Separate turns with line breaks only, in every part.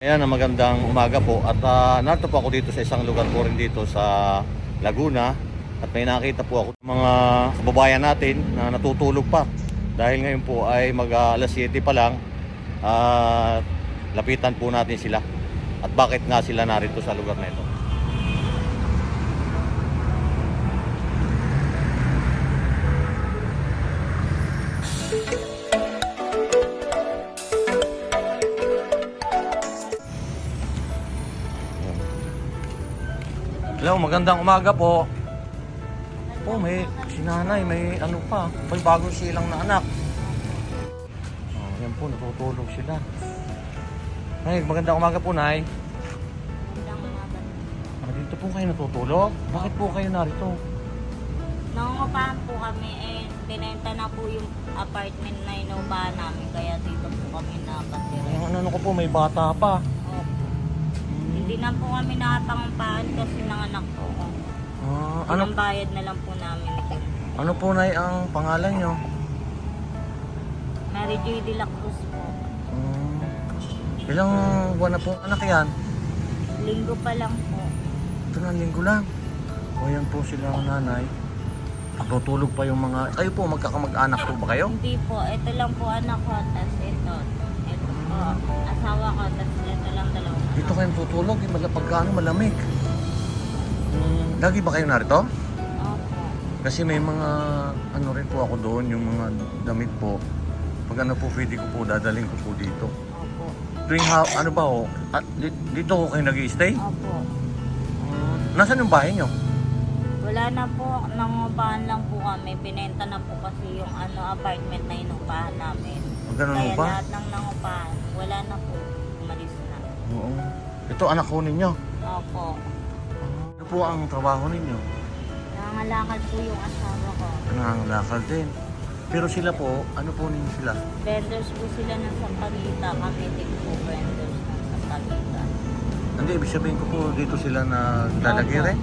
Ayan, ang magandang umaga po. At uh, narito po ako dito sa isang lugar po rin dito sa Laguna. At may nakita po ako mga kababayan natin na natutulog pa. Dahil ngayon po ay mag ah, alas 7 pa lang. At lapitan po natin sila. At bakit nga sila narito sa lugar na ito. Magandang umaga po. Po, may si nanay, may ano pa, may bagong silang na anak. Oh, yan po, natutulog sila. Nay, magandang umaga po, Nay. Ah, dito po kayo natutulog? Bakit po kayo narito?
Nangungupahan po kami eh, binenta na po yung apartment na inupahan namin kaya dito po kami nakatira.
Ano, ano ko po, may bata pa.
Hindi na po kami nakapangupahan kasi nanganak po ako.
Ah,
Ano? bayad na lang po namin
ano po, Nay, ang pangalan nyo?
Mary Joy de la Cruz po.
Hmm, ilang buwan na po anak yan?
Linggo pa lang po.
Ito na, linggo lang. O yan po sila ang nanay. Tutulog pa yung mga... Kayo po, magkakamag-anak po ba kayo?
Hindi po, ito lang po anak ko, tapos ito. Po, asawa ko, tapos ito lang dalawa.
Dito kayo tutulog, eh, mala- pagkaano malamig. Hmm, lagi ba kayo narito?
Opo.
Kasi may mga ano rin po ako doon, yung mga damit po. Pag ano po, pwede ko po, dadaling ko po dito.
Opo.
Tuwing ha, ano ba ho, at, di- dito ko kayo nag stay
Opo.
Nasaan yung bahay nyo?
Wala na po, nangupahan lang po kami. Binenta na po kasi yung ano apartment na inupahan namin.
O, ganun ho
Kaya
ba?
lahat ng nangupahan, wala na po. Umalis na.
Oo. Ito anak ko ninyo.
Opo.
Ano po ang trabaho ninyo?
Nangangalakad po yung asawa ko.
Nangangalakal din. Pero sila po, ano po ninyo sila?
Vendors po sila ng Sampalita. Kami din po vendors ng Sampalita.
Hindi, ibig sabihin ko po dito sila na lalagire.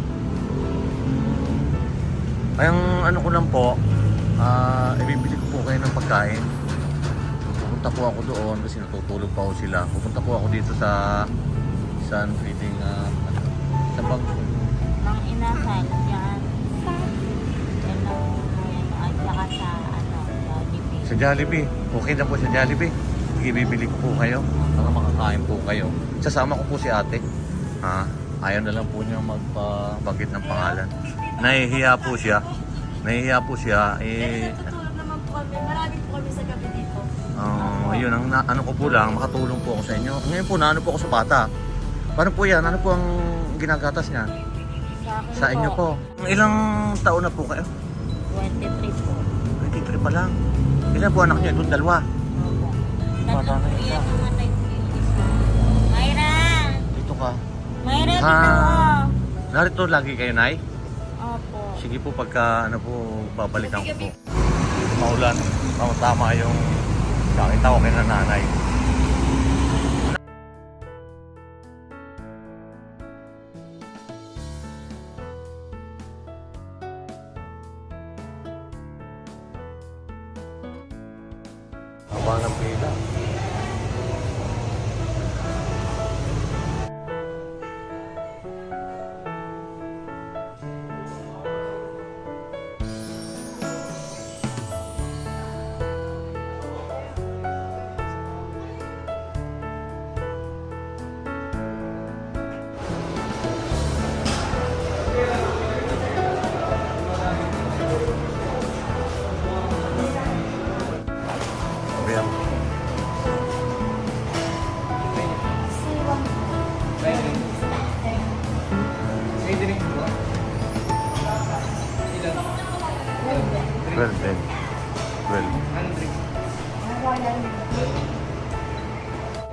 Ay, ang ano ko lang po, ah, ibibili ko po kayo ng pagkain. Pupunta po ako doon kasi natutulog pa ako sila. Pupunta po ako dito sa San Feeding, uh, sa bang,
Mang inasal, yan. Yan lang po yan. At saka sa ano, DP.
sa Jollibee. Okay na po sa Jollibee. Ibibili ko po kayo para makakain po kayo. Sasama ko po si ate. Ha? Ayaw na lang po niya magpabagit ng pangalan. Nahihiya po siya. Nahihiya po siya. Eh,
Tutulog naman po kami. Marami po kami sa gabi dito.
Oh, yun ang na, ano ko po lang, makatulong po ako sa inyo. Ngayon po, naano po ako sa bata. Paano po yan? Ano po ang ginagatas niya?
Sa akin
Sa inyo po. Ilang taon na po kayo?
23 po.
23 pa lang. Ilan po anak niya? Doon dalawa.
Opo.
Bata
Tatlo
na
po
isa.
yan namatay po yung isa. Mayra!
Dito ka.
Mayra, dito
Ah.
ko!
Narito lagi kayo, Nay?
Opo.
Sige po, pagka ano po, babalikan ko po. Maulan. Tama, tama yung nakita ko kay nanay. Haba ng pila. 12 din. 12.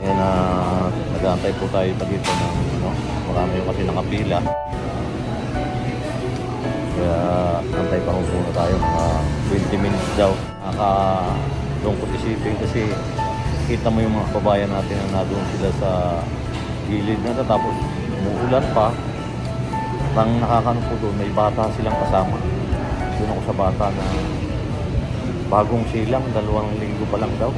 Ayan, uh, nag-aantay po tayo pa dito ng ano, marami yung kasi nakapila. Kaya antay pa kung muna tayo mga 20 minutes daw. Nakalungkot isipin kasi kita mo yung mga kabayan natin na doon sila sa gilid na tapos umuulan pa. Ang nakakano po doon, may bata silang kasama. Doon ako sa bata na bagong silang, dalawang linggo pa lang daw.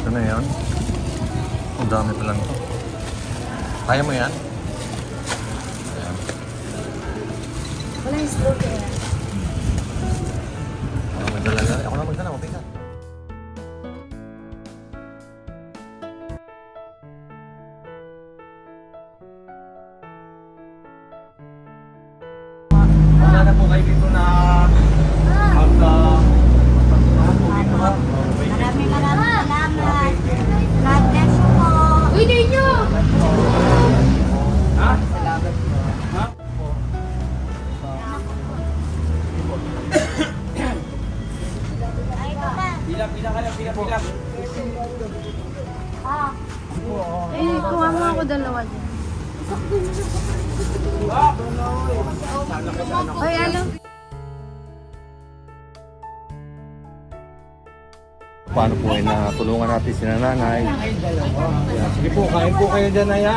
Ito na yan. Ang dami pa lang ito. Kaya mo yan? Ayan.
Wala yung slow
Wala na po kayo dito na mag...
Maraming maraming salamat. God bless you po.
Uy, di nyo!
Ay, ito pa.
Pila, pila ka lang, pila, pila.
Ah,
Eh, kuha mo ako dalawa dyan. Uy, ano?
Paano po ay natulungan natin si nanay? Ayan. Sige po, kain po kayo dyan, Aya.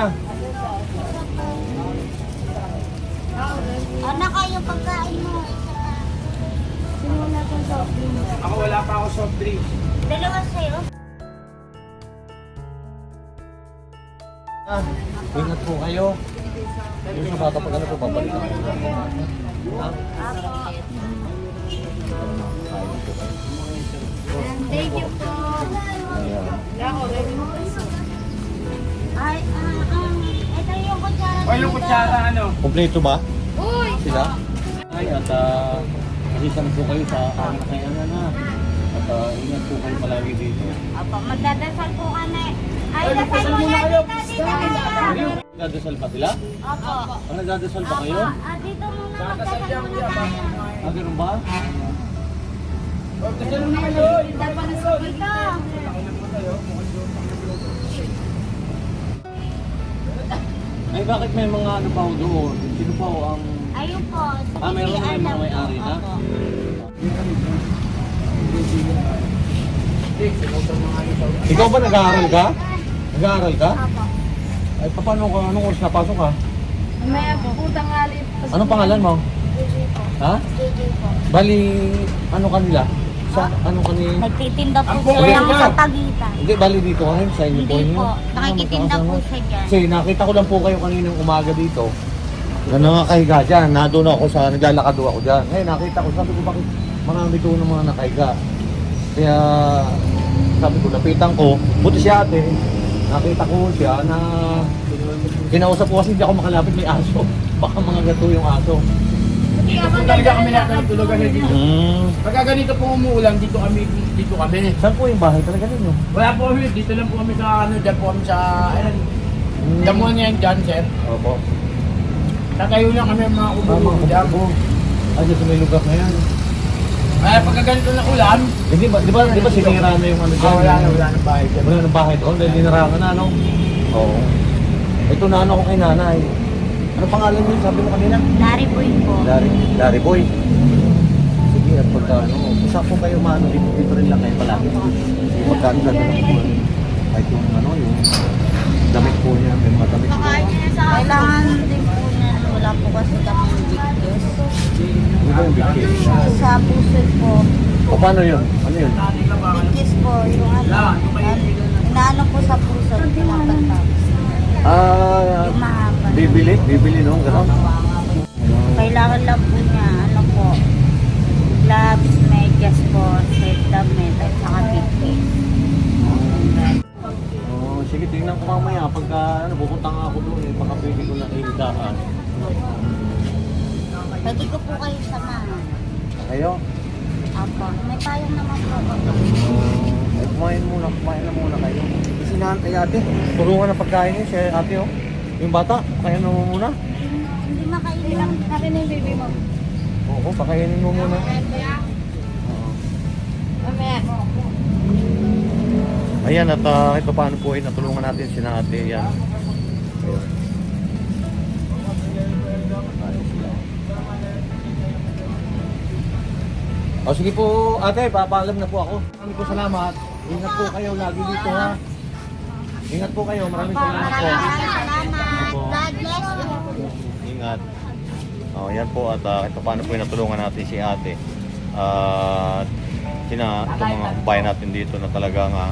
anak kayo pagkain mo.
Ako wala pa ako soft drink.
Dalawa sa'yo.
Ah, Ingat po kayo. Yung sa bata pag ano po, babalikan ko.
Thank you po. Ay, ah, ah. Ito yung kutsara.
O yung kutsara ano?
Kompleto ba?
Uy!
Sila? Ay, at uh, asisan po kayo sa aking na. At uh, ingat po kayo palagi dito.
Apo, magdadasal po kami. Ay, dasal mo na dito.
Nagdadasal pa sila?
Opo.
Ang nagdadasal pa kayo?
Ah, dito muna magdasal muna tayo.
Ah, ganun ba?
O, dasal mo na kayo.
Dito.
Ay, bakit may mga ano pa doon? Sino pa ang...
Ayun po.
Ah, meron na
BCR
yung mga may-ari na?
Opo.
Ikaw ba nag-aaral ka? Nag-aaral ka?
Opo.
Ay, paano ka? Anong oras na pasok ka?
May putang alit.
Anong pangalan mo? Ha?
JJ po.
Bali, ano kanila? Sa, ano kanila?
Nagtitinda po
Ang
siya lang
ka.
sa pagitan.
Hindi, bali dito ka rin sa inyo po
Hindi
inyo.
po. Nakikitinda po
magkakasama.
siya dyan.
Kasi nakita ko lang po kayo kaninang umaga dito. Na nakakahiga dyan. Nandun ako sa, naglalakad ako dyan. Ngayon nakita ko, sabi ko bakit marami doon ng mga nakahiga. Kaya sabi ko, napitan ko, buti si ate, nakita ko siya na kinausap ko kasi hindi ako makalapit may aso. Baka mga gato yung aso.
Dito po talaga kami natutulog kasi dito.
Hmm.
Pagka ganito po umuulan, dito kami, dito kami.
Saan po yung bahay talaga ninyo?
Wala po kami, dito lang po kami sa ano, dyan po kami sa, ayun,
Hmm.
damuhan niya yan dyan, sir.
Opo.
Tatayo lang kami ang mga
Ah,
kubo
mga
dyan.
kubo. Ay, dito may lugar na yan.
Kaya pagka ganito na ulan,
Hindi ba, di ba, di ba sinira na yung ano
ah,
dyan?
wala na, wala na bahay dyan.
Wala ng bahay doon dahil dinarangan na, no? Oo. Ito na ano ko kay nanay. Ano pangalan niyo? Sabi mo kanina?
Dari po yun po.
Dari, Dari Boy. Sige, at pagka ano, isa po kayo maano dito, dito rin lang kayo palagi. Pagka ano, ganda ng po. Kahit yung ano, yung damit po niya, may mga damit po.
Kailangan din po. Wala po kasi kami bigkis.
Ba yung big cake?
Sa puso po.
O paano yun? Ano yun?
Bigkis po. Yung ano. Inaano po sa puso. Pinapantas.
Ah, bibili? Bibili, no? Ganon.
Kailangan lang po niya. Ano po. Gloves, medyas po. Set damit. At saka bigkis.
Oh, sige, tingnan ko mamaya. Pagka ano, pupunta nga ako doon, eh, pwede ko na hildahan.
Pwede ko po kayo samahan.
Kayo?
Apo. May payong naman po.
Uh, eh, kumain muna, kumain na muna kayo. Kasi na ay ate, tulungan ng pagkain niyo, si ate oh. Yung bata, kaya mo muna.
Hindi makainin.
Akin na yung baby mo.
Oo, pakainin mo muna.
Mamaya.
Ayan, at uh, ito paano po ay natulungan natin si na ate. Yan. O sige po ate, papaalam na po ako. Maraming po salamat. Ingat po kayo lagi dito ha. Ingat po kayo, maraming salamat po.
Salamat. God bless you.
Ingat. Oh, yan po at uh, ito paano po yung natulungan natin si ate. At sina itong mga bayan natin dito na talagang uh,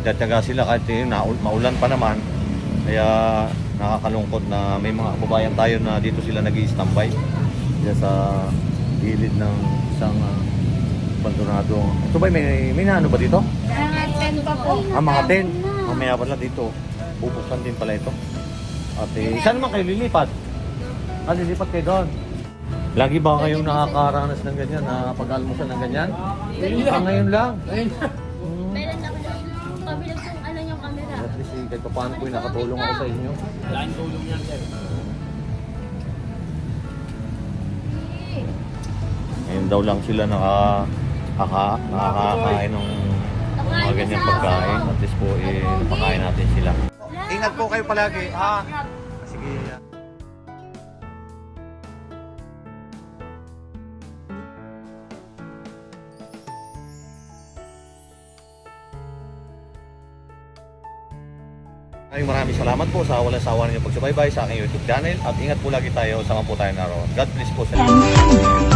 nagtatyaga sila kahit yun, naul- maulan pa naman. Kaya nakakalungkot na may mga kababayan tayo na dito sila nag standby Diyan sa gilid ng isang uh, abandonado. Ito ba may, may naano ba dito?
Mga 10 pa po.
Ah, mga 10. Mamaya pala dito. Bubuksan din pala ito. At eh, saan naman kayo lilipat? Ah, lilipat kayo doon. Lagi ba kayong nakakaranas ng ganyan, na pag-almusal ng ganyan? Ah, ngayon lang.
Ayun.
Hmm.
Meron ako na pabilang kung ano yung camera.
At pa paano po nakatulong ako sa inyo.
Laking tulong yan, sir.
Ngayon daw lang sila naka, naka, nakakakain ng mga ganyang pagkain. At least po, eh, napakain natin sila. Ingat po kayo palagi, ha? Maraming maraming salamat po sa walang sawa ninyo pagsubaybay sa aking YouTube channel at ingat po lagi tayo, sama po tayo naroon. God bless po sa inyo.